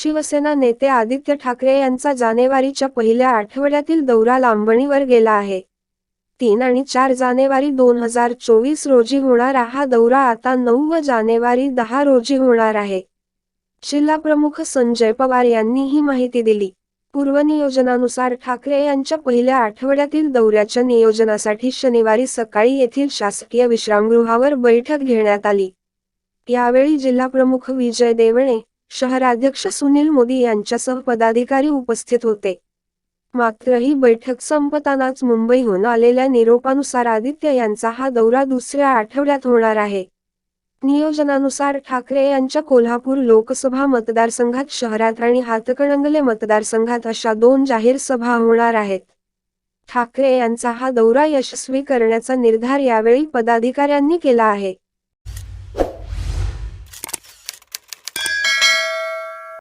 शिवसेना नेते आदित्य ठाकरे यांचा जानेवारीच्या पहिल्या आठवड्यातील दौरा लांबणीवर गेला आहे. तीन आणि चार जानेवारी दोन हजार चोवीस रोजी होणारा हा दौरा आता नऊ व जानेवारी दहा रोजी होणार आहे. जिल्हाप्रमुख संजय पवार यांनी ही माहिती दिली. पूर्वनियोजनानुसार ठाकरे यांच्या पहिल्या आठवड्यातील दौऱ्याच्या नियोजनासाठी शनिवारी सकाळी येथील शासकीय विश्रामगृहावर बैठक घेण्यात आली. यावेळी जिल्हाप्रमुख विजय देवणे शहराध्यक्ष सुनील मोदी यांच्यासह पदाधिकारी उपस्थित होते. मात्र ही बैठक संपतानाच मुंबईहून आलेल्या निरोपानुसार आदित्य यांचा हा दौरा दुसऱ्या आठवड्यात होणार आहे. नियोजनानुसार ठाकरे यांच्या कोल्हापूर लोकसभा मतदारसंघात शहरात आणि हातकणंगले मतदारसंघात अशा दोन जाहीर सभा होणार आहेत. ठाकरे यांचा हा दौरा यशस्वी करण्याचा निर्धार यावेळी पदाधिकाऱ्यांनी केला आहे.